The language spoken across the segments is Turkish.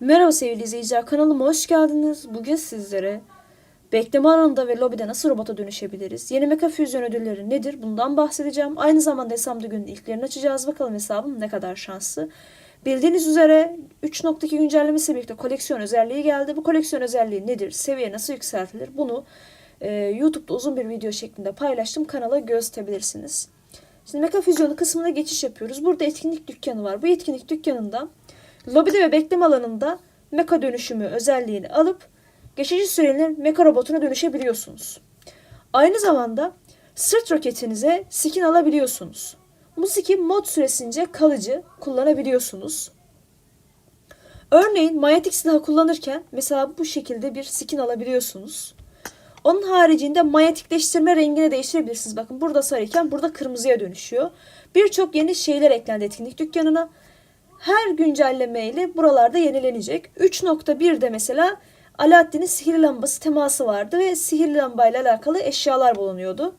Merhaba sevgili izleyiciler, kanalıma hoş geldiniz. Bugün sizlere bekleme alanında ve lobide nasıl robota dönüşebiliriz? Yeni Mecha Fusion ödülleri nedir? Bundan bahsedeceğim. Aynı zamanda hesabımda günün ilklerini açacağız. Bakalım hesabım ne kadar şanslı. Bildiğiniz üzere 3.2 güncellemesi birlikte koleksiyon özelliği geldi. Bu koleksiyon özelliği nedir? Seviye nasıl yükseltilir? Bunu e, YouTube'da uzun bir video şeklinde paylaştım. Kanala gösterebilirsiniz. Şimdi Mecha Fusion'u kısmına geçiş yapıyoruz. Burada etkinlik dükkanı var. Bu etkinlik dükkanında Lobide ve bekleme alanında meka dönüşümü özelliğini alıp geçici süreli meka robotuna dönüşebiliyorsunuz. Aynı zamanda sırt roketinize skin alabiliyorsunuz. Bu skin mod süresince kalıcı kullanabiliyorsunuz. Örneğin manyetik silahı kullanırken mesela bu şekilde bir skin alabiliyorsunuz. Onun haricinde manyetikleştirme rengini değiştirebilirsiniz. Bakın burada sarıyken burada kırmızıya dönüşüyor. Birçok yeni şeyler eklendi etkinlik dükkanına her güncelleme ile buralarda yenilenecek. 3.1'de mesela Alaaddin'in sihirli lambası teması vardı ve sihirli lambayla alakalı eşyalar bulunuyordu.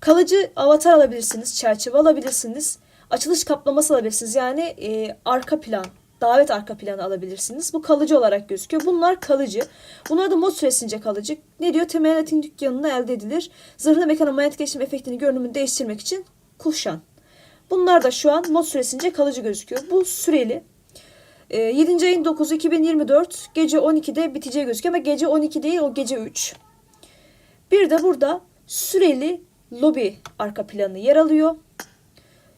Kalıcı avatar alabilirsiniz, çerçeve alabilirsiniz, açılış kaplaması alabilirsiniz. Yani e, arka plan, davet arka planı alabilirsiniz. Bu kalıcı olarak gözüküyor. Bunlar kalıcı. Bunlar da mod süresince kalıcı. Ne diyor? Temel Latin dükkanında elde edilir. Zırhlı mekana manyetik geçim efektini görünümünü değiştirmek için kuşan. Bunlar da şu an mod süresince kalıcı gözüküyor. Bu süreli. E, 7. ayın 9'u 2024 gece 12'de biteceği gözüküyor ama gece 12 değil o gece 3. Bir de burada süreli lobi arka planı yer alıyor.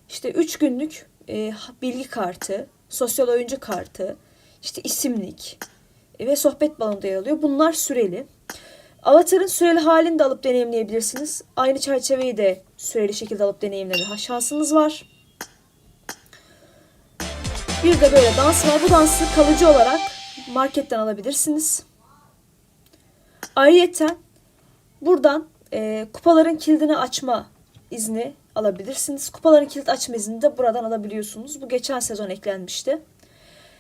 İşte 3 günlük e, bilgi kartı, sosyal oyuncu kartı, işte isimlik e, ve sohbet balonu da yer alıyor. Bunlar süreli. Avatar'ın süreli halini de alıp deneyimleyebilirsiniz. Aynı çerçeveyi de süreli şekilde alıp deneyimleme şansınız var. Bir de böyle dans var. Bu dansı kalıcı olarak marketten alabilirsiniz. Ayrıca buradan e, kupaların kilidini açma izni alabilirsiniz. Kupaların kilit açma izni de buradan alabiliyorsunuz. Bu geçen sezon eklenmişti.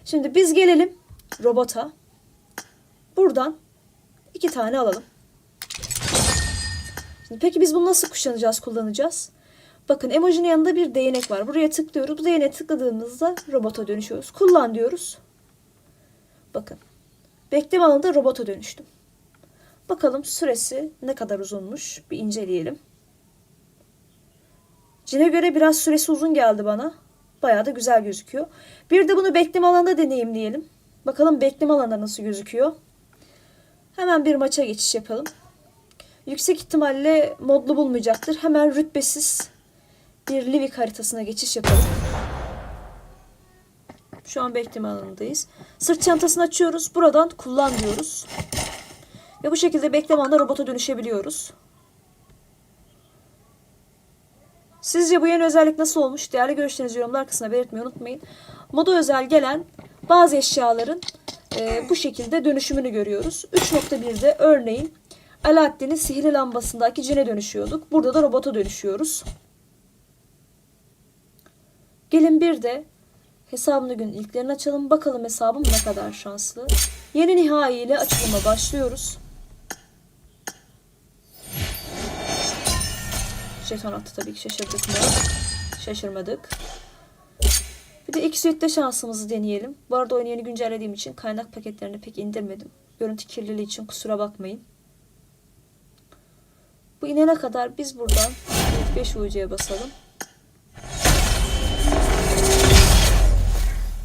Şimdi biz gelelim robota. Buradan iki tane alalım. Şimdi peki biz bunu nasıl kuşanacağız, kullanacağız? Bakın emojinin yanında bir değnek var. Buraya tıklıyoruz. Bu değneğe tıkladığımızda robota dönüşüyoruz. Kullan diyoruz. Bakın. Bekleme alanında robota dönüştüm. Bakalım süresi ne kadar uzunmuş. Bir inceleyelim. Cine göre biraz süresi uzun geldi bana. Bayağı da güzel gözüküyor. Bir de bunu bekleme alanında deneyimleyelim. Bakalım bekleme alanında nasıl gözüküyor. Hemen bir maça geçiş yapalım. Yüksek ihtimalle modlu bulmayacaktır. Hemen rütbesiz bir Livik haritasına geçiş yapalım. Şu an bekleme alanındayız. Sırt çantasını açıyoruz. Buradan kullan diyoruz. Ve bu şekilde bekleme alanında robota dönüşebiliyoruz. Sizce bu yeni özellik nasıl olmuş? Değerli görüşlerinizi yorumlar kısmına belirtmeyi unutmayın. Moda özel gelen bazı eşyaların e, bu şekilde dönüşümünü görüyoruz. 3.1'de örneğin Alaaddin'in sihirli lambasındaki cine dönüşüyorduk. Burada da robota dönüşüyoruz. Gelin bir de hesabımda gün ilklerini açalım. Bakalım hesabım ne kadar şanslı. Yeni nihai ile açılıma başlıyoruz. Jeton attı tabii ki şaşırdık mı? Şaşırmadık. Bir de ilk suite'de şansımızı deneyelim. Bu arada oyunu yeni güncellediğim için kaynak paketlerini pek indirmedim. Görüntü kirliliği için kusura bakmayın. Bu inene kadar biz buradan 5 UC'ye basalım.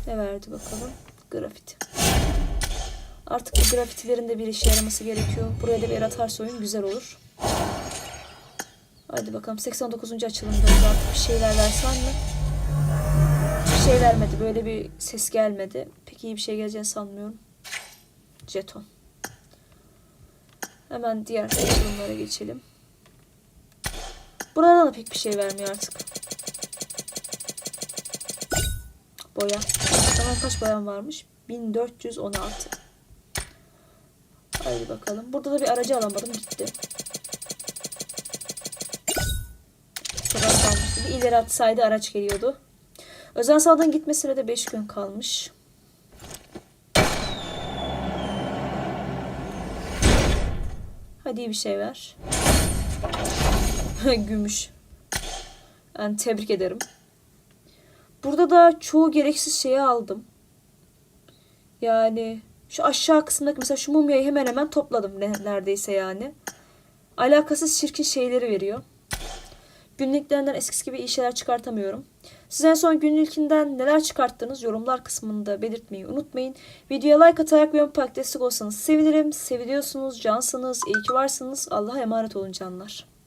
Ne verdi bakalım? Grafiti. Artık bu grafitilerin de bir işe yaraması gerekiyor. Buraya da bir atarsa oyun güzel olur. Hadi bakalım 89. açılımdayız artık bir şeyler versen mi? Bir şey vermedi. Böyle bir ses gelmedi. Pek iyi bir şey geleceğini sanmıyorum. Jeton. Hemen diğer açılımlara geçelim. Buradan da pek bir şey vermiyor artık. Boya. Tamam kaç boyam varmış? 1416. Haydi bakalım. Burada da bir aracı alamadım. Gitti. Çok az. Bir ileri atsaydı araç geliyordu. Özel sağdan gitmesine de 5 gün kalmış. Hadi bir şey ver. Gümüş. Yani tebrik ederim. Burada da çoğu gereksiz şeyi aldım. Yani şu aşağı kısımdaki mesela şu mumyayı hemen hemen topladım ne, neredeyse yani. Alakasız çirkin şeyleri veriyor. Günlüklerinden eskisi gibi iyi şeyler çıkartamıyorum. Siz en son günlükinden neler çıkarttınız yorumlar kısmında belirtmeyi unutmayın. Videoya like atarak ve ön destek olsanız sevinirim. Seviliyorsunuz, cansınız, iyi ki varsınız. Allah'a emanet olun canlar.